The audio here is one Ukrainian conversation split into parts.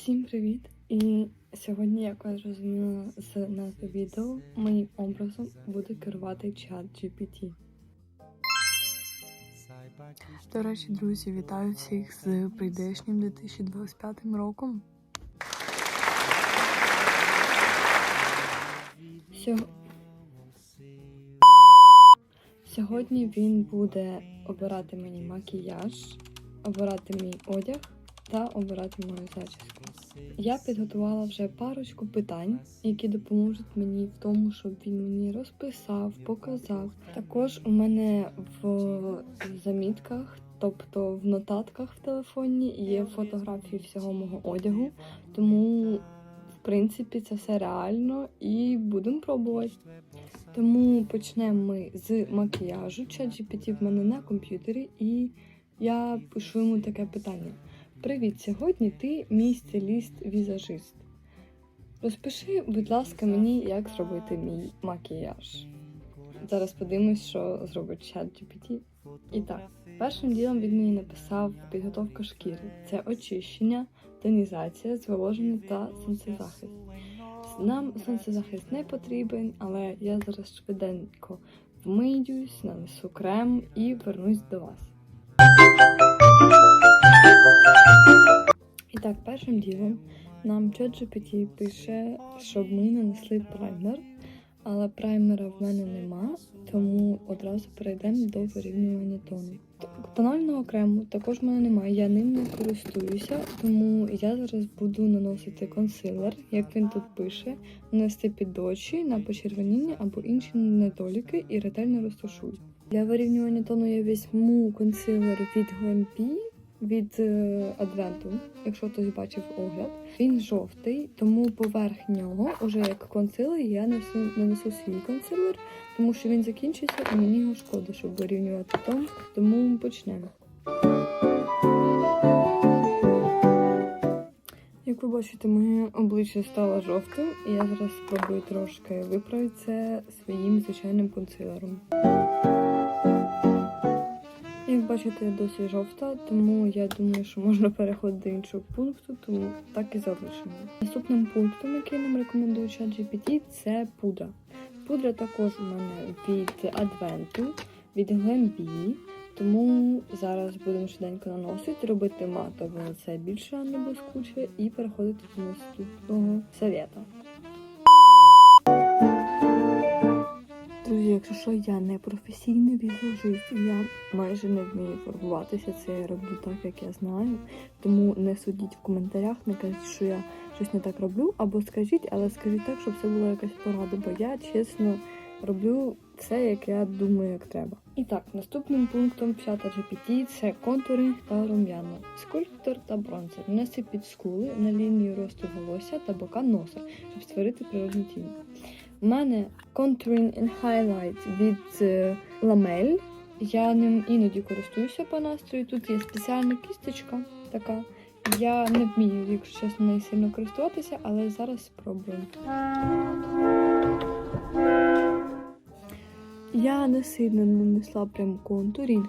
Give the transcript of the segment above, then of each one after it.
Всім привіт! І сьогодні, як ви зрозуміли з назви відео, моїм образом буде керувати чат GPT. До речі, друзі, вітаю всіх з прийдешнім 2025 роком. Сьо- Сьогодні він буде обирати мені макіяж, обирати мій одяг та обирати мою зачіску. Я підготувала вже парочку питань, які допоможуть мені в тому, щоб він мені розписав, показав. Також у мене в замітках, тобто в нотатках в телефоні, є фотографії всього мого одягу, тому в принципі це все реально і будемо пробувати. Тому почнемо ми з макіяжу. ChatGPT в мене на комп'ютері, і я пишу йому таке питання. Привіт, сьогодні ти мій стиліст-візажист. Розпиши, будь ласка, мені, як зробити мій макіяж. Зараз подивимось, що зробить чат GPT. І так, першим ділом він мені написав підготовка шкіри. Це очищення, тонізація, зволоження та сонцезахист. Нам сонцезахист не потрібен, але я зараз швиденько вмиюсь, нанесу крем і вернусь до вас. І так, першим ділом нам ChatGPT пише, щоб ми нанесли праймер, але праймера в мене нема, тому одразу перейдемо до вирівнювання тону. Тонального крему також в мене немає, я ним не користуюся, тому я зараз буду наносити консилер, як він тут пише, нанести під очі на почервоніння або інші недоліки і ретельно розташую. Для вирівнювання тону я візьму консилер від Glampi, від е, Адвенту, якщо хтось бачив огляд. Він жовтий, тому поверх нього, уже як консилер, я несу, нанесу свій консилер, тому що він закінчиться і мені його шкода, щоб вирівнювати тон. Тому почнемо. Як ви бачите, моє обличчя стало жовтим, і я зараз спробую трошки виправити це своїм звичайним консилером. Бачите, досі жовта, тому я думаю, що можна переходити до іншого пункту, тому так і залишимо. Наступним пунктом, який нам рекомендує ChatGPT, це пудра. Пудра також у мене від Адвенту, від Glambi, тому зараз будемо швиденько наносити, робити матове це більше, а не блискуче, і переходити до наступного совета. Друзі, якщо що, я не професійний візажист, я майже не вмію фарбуватися. Це я роблю так, як я знаю. Тому не судіть в коментарях, не кажіть, що я щось не так роблю, або скажіть, але скажіть так, щоб це була якась порада, бо я чесно роблю все, як я думаю, як треба. І так, наступним пунктом чата GPT це контуринг та рум'яна, скульптор та бронзер. Нанеси під скули на лінію росту волосся та бока носа, щоб створити природну тінь. У мене Contouring and Highlight від е, Lamel. Я ним іноді користуюся по настрою. Тут є спеціальна кісточка така. Я не вмію, якщо чесно, нею сильно користуватися, але зараз спробую. Я не сильно нанесла прям контурінг,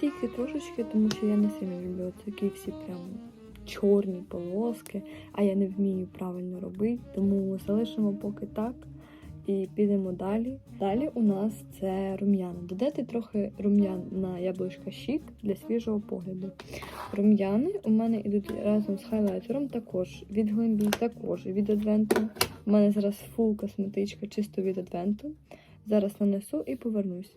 тільки трошечки, тому що я не сильно люблю такі всі прям чорні полоски, а я не вмію правильно робити, тому залишимо поки так. І підемо далі. Далі у нас це рум'яна. Додати трохи рум'ян на яблучка щік для свіжого погляду. Рум'яни у мене йдуть разом з хайлайтером, також від Глембі, також від Адвенту. У мене зараз фул косметичка, чисто від Адвенту. Зараз нанесу і повернусь.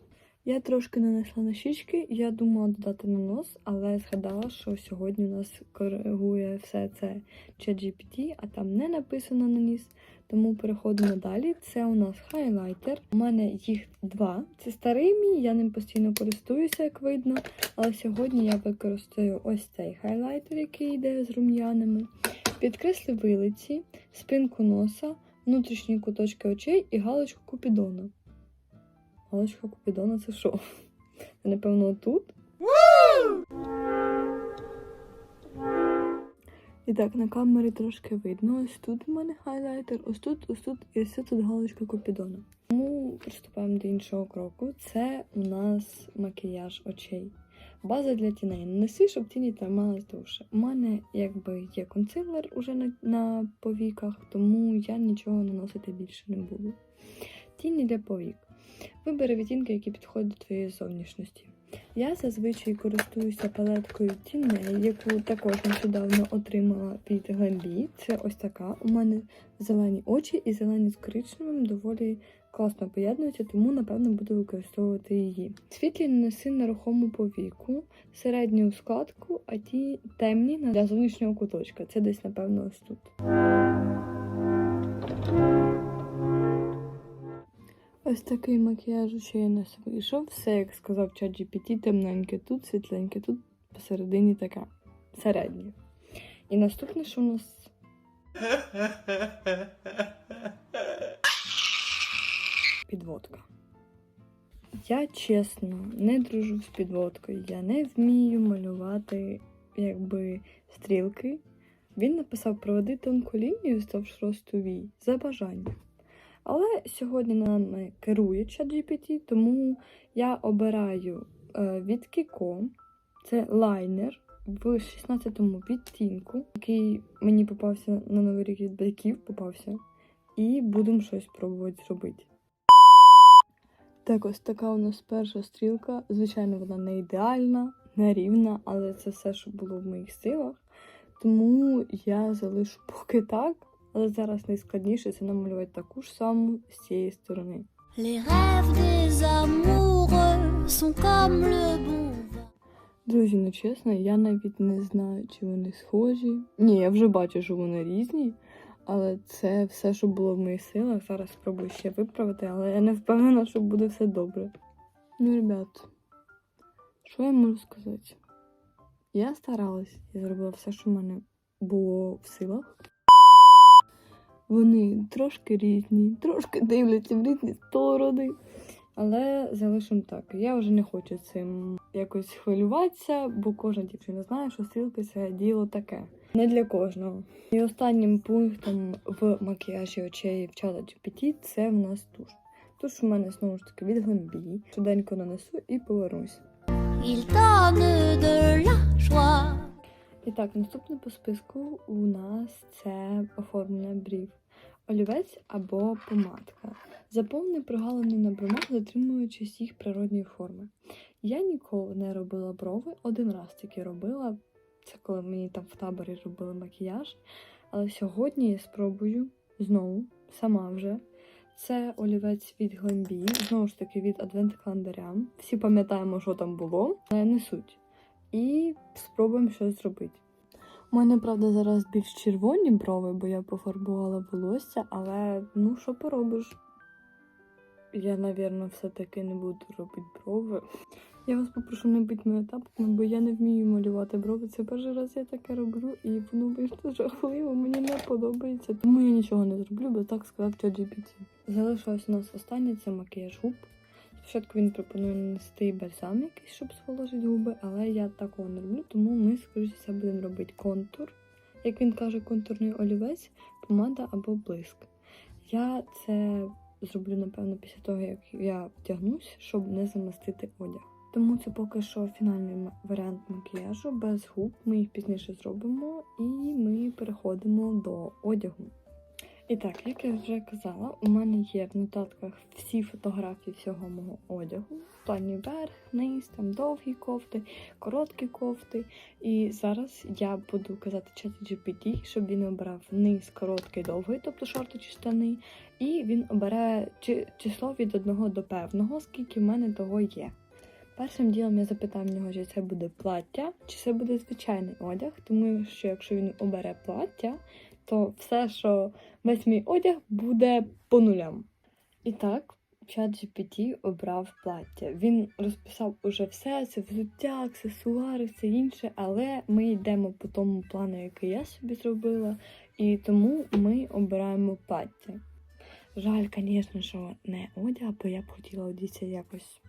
Я трошки нанесла на щічки, я думала додати на нос, але згадала, що сьогодні у нас коригує все це ChatGPT, а там не написано на ніс. Тому переходимо далі. Це у нас хайлайтер. У мене їх два. Це старий мій, я ним постійно користуюся, як видно. Але сьогодні я використаю ось цей хайлайтер, який йде з рум'янами. Підкреслю вилиці, спинку носа, внутрішні куточки очей і галочку купідона. Галочка купідона це що? Це, напевно, тут. І так, на камері трошки видно. Ось тут у мене хайлайтер, ось тут, ось тут і ось тут галочка Купідона. Тому приступаємо до іншого кроку. Це у нас макіяж очей. База для тіней. Нанеси, щоб тіні тримались довше. У мене якби є консилер уже на, на повіках, тому я нічого наносити більше не буду. Тіні для повік. Вибери відтінки, які підходять до твоєї зовнішності. Я зазвичай користуюся палеткою тіней, яку також нещодавно отримала від Гламбі. Це ось така. У мене зелені очі і зелені з коричневим доволі класно поєднуються, тому напевно буду використовувати її. Світлі нанеси на рухому повіку, середню складку, а ті темні для зовнішнього куточка. Це десь, напевно, ось тут. Ось такий макіяж ще у нас вийшов. Все, як сказав чат GPT, темненьке тут, світленьке тут, посередині таке. Середнє. І наступне, що у нас підводка. Я чесно не дружу з підводкою. Я не вмію малювати якби стрілки. Він написав проведи тонку лінію вздовж росту вій за бажанням. Але сьогодні нами керує ChatGPT, тому я обираю е, від Kiko. Це лайнер в 16-му відтінку, який мені попався на новий рік від батьків попався. І будемо щось пробувати зробити. Так, ось така у нас перша стрілка. Звичайно, вона не ідеальна, не рівна, але це все, що було в моїх силах. Тому я залишу поки так. Але зараз найскладніше це намалювати таку ж саму з цієї сторони. Друзі, ну чесно, я навіть не знаю, чи вони схожі. Ні, я вже бачу, що вони різні, але це все, що було в моїх силах. Зараз спробую ще виправити, але я не впевнена, що буде все добре. Ну, ребят, що я можу сказати? Я старалась, я зробила все, що в мене було в силах. Вони трошки різні, трошки дивляться в різні сторони. Але залишимо так. Я вже не хочу цим якось хвилюватися, бо кожна дівчина знає, що стрілки це діло таке. Не для кожного. І останнім пунктом в макіяжі очей в чата GPT це в нас туш. Туш у мене знову ж таки від Гламбі. Швиденько нанесу і повернусь. І так, наступне по списку у нас це оформлення брів. Олівець або помадка. Заповни прогалини на бровах, затримуючись їх природньої форми. Я ніколи не робила брови, один раз тільки робила. Це коли мені там в таборі робили макіяж. Але сьогодні я спробую знову, сама вже. Це олівець від Гламбі, знову ж таки від адвент календаря. Всі пам'ятаємо, що там було, але не суть. І спробуємо щось зробити. У мене, правда, зараз більш червоні брови, бо я пофарбувала волосся, але ну що поробиш? Я, напевно, все-таки не буду робити брови. Я вас попрошу не бити мене тапками, бо я не вмію малювати брови. Це перший раз я таке роблю, і воно вийшло жахливо, мені не подобається. Тому я нічого не зроблю, бо так сказав ChatGPT. Залишилось у нас останнє це макіяж губ. Спочатку він пропонує нанести бальзам якийсь, щоб зволожити губи, але я такого не роблю, тому ми, скоріше будемо робити контур. Як він каже, контурний олівець, помада або блиск. Я це зроблю, напевно, після того, як я вдягнусь, щоб не замастити одяг. Тому це поки що фінальний варіант макіяжу без губ. Ми їх пізніше зробимо, і ми переходимо до одягу. І так, як я вже казала, у мене є в нотатках всі фотографії всього мого одягу. Плані верх, низ, там довгі кофти, короткі кофти. І зараз я буду казати чаті GPT, щоб він обрав низ короткий, довгий, тобто шорти чи штани. І він обере чи- число від одного до певного, скільки в мене того є. Першим ділом я запитав в нього, чи це буде плаття, чи це буде звичайний одяг, тому що якщо він обере плаття, то все, що весь мій одяг буде по нулям. І так, чат GPT обрав плаття. Він розписав уже все, це взуття, аксесуари, все інше, але ми йдемо по тому плану, який я собі зробила, і тому ми обираємо плаття. Жаль, звісно, що не одяг, бо я б хотіла одітися якось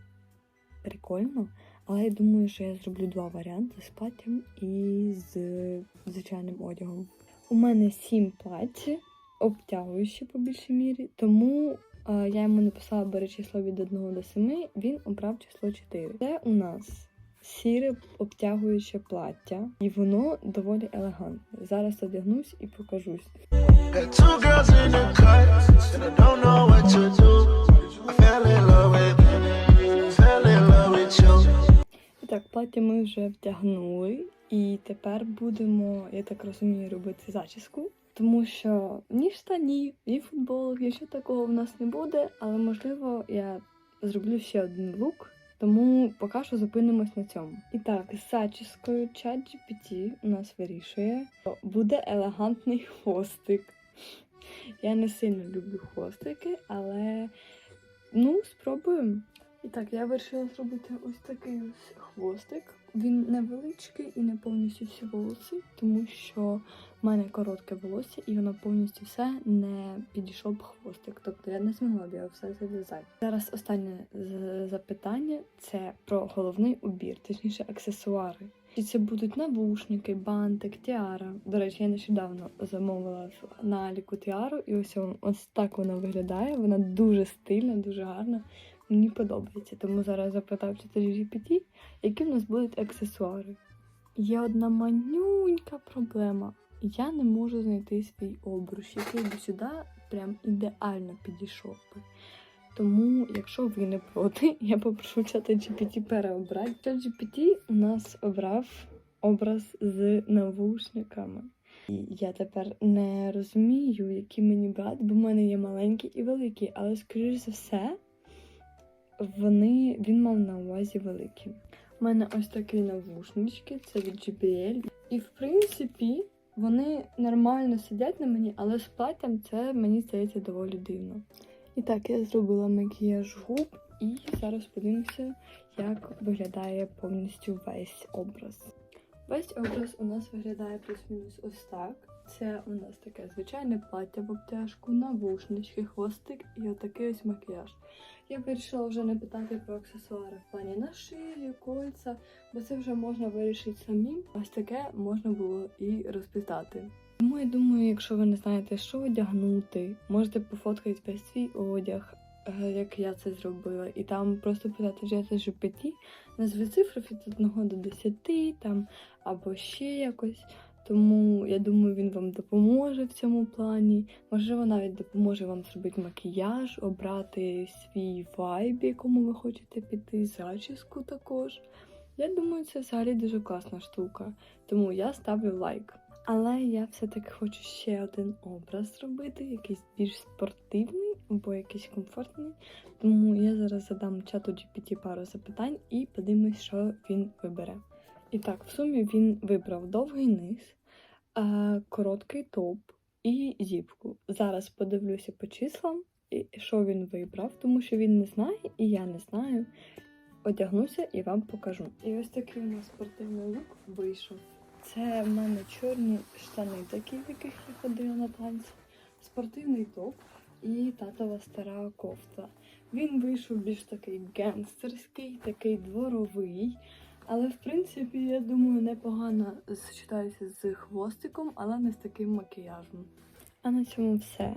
прикольно. Але я думаю, що я зроблю два варіанти з платтям і з звичайним одягом. У мене сім плаття, обтягуючі по більшій мірі, тому е, я йому написала бери число від 1 до 7, він обрав число 4. Це у нас сіре обтягуюче плаття, і воно доволі елегантне. Зараз одягнусь і покажусь. І так, плаття ми вже вдягнули, і тепер будемо, я так розумію, робити зачіску. Тому що ні штанів, ні футболок, нічого такого в нас не буде, але можливо я зроблю ще один лук, тому поки що зупинимось на цьому. І так, з зачіскою ChatGPT у нас вирішує, що буде елегантний хвостик. Я не сильно люблю хвостики, але ну, спробуємо. І так, я вирішила зробити ось такий ось хвостик. Він невеличкий і не повністю всі волоси, тому що в мене коротке волосся, і воно повністю все не підійшов б хвостик. Тобто я не змогла б його все зав'язати. Зараз останнє запитання це про головний убір, точніше аксесуари. Чи це будуть навушники, бантик, тіара. До речі, я нещодавно замовила на Аліку тіару, і ось ось так вона виглядає. Вона дуже стильна, дуже гарна. Мені подобається. Тому зараз запитав GPT, які в нас будуть аксесуари. Є одна манюнька проблема. Я не можу знайти свій обруч, який би сюди прям ідеально підійшов би. Тому, якщо ви не проти, я попрошу чата GPT переобрати. Чат GPT у нас обрав образ з навушниками. І я тепер не розумію, які мені брати, бо в мене є маленькі і великі, але скоріш за все, вони він мав на увазі великі. У мене ось такі навушнички, це від JBL. І в принципі, вони нормально сидять на мені, але з платтям це мені здається доволі дивно. І так, я зробила макіяж губ, і зараз подивимося, як виглядає повністю весь образ. Весь образ у нас виглядає плюс-мінус ось так. Це у нас таке звичайне плаття в обтяжку, навушнички, хвостик і отакий ось макіяж. Я вирішила вже не питати про аксесуари в плані на шиї, кольця, бо це вже можна вирішити самим. Ось таке можна було і розпитати. Тому я думаю, якщо ви не знаєте, що одягнути, можете пофоткати весь свій одяг, е, як я це зробила, і там просто питати вже це GPT, назви цифру від 1 до 10, там або ще якось. Тому я думаю, він вам допоможе в цьому плані. Можливо, навіть допоможе вам зробити макіяж, обрати свій вайб, якому ви хочете піти, зачіску також. Я думаю, це взагалі дуже класна штука, тому я ставлю лайк. Але я все-таки хочу ще один образ зробити, якийсь більш спортивний або якийсь комфортний. Тому я зараз задам чату GPT пару запитань і подивимось, що він вибере. І так, в сумі він вибрав довгий низ, а, короткий топ і зіпку. Зараз подивлюся по числам, і що він вибрав, тому що він не знає, і я не знаю. Одягнуся і вам покажу. І ось такий у нас спортивний лук вийшов. Це в мене чорні штани, такі, в яких я ходила на танці, спортивний топ і татова стара кофта. Він вийшов більш такий гангстерський, такий дворовий. Але в принципі, я думаю, непогано сочетаюся з хвостиком, але не з таким макіяжем. А на цьому все.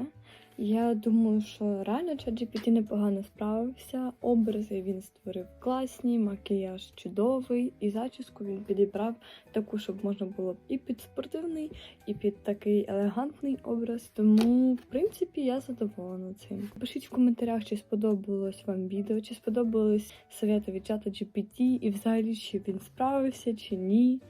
Я думаю, що реально ChatGPT непогано справився. Образи він створив класні, макіяж чудовий, і зачіску він підібрав таку, щоб можна було і під спортивний, і під такий елегантний образ. Тому, в принципі, я задоволена цим. Пишіть в коментарях, чи сподобалось вам відео, чи сподобались совети від чата GPT, і взагалі чи він справився, чи ні.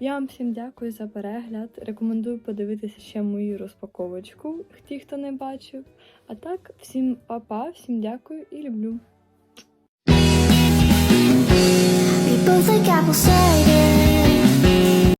Я вам всім дякую за перегляд. Рекомендую подивитися ще мою розпаковочку, ті, хто не бачив. А так, всім па-па, всім дякую і люблю. Both look apple cider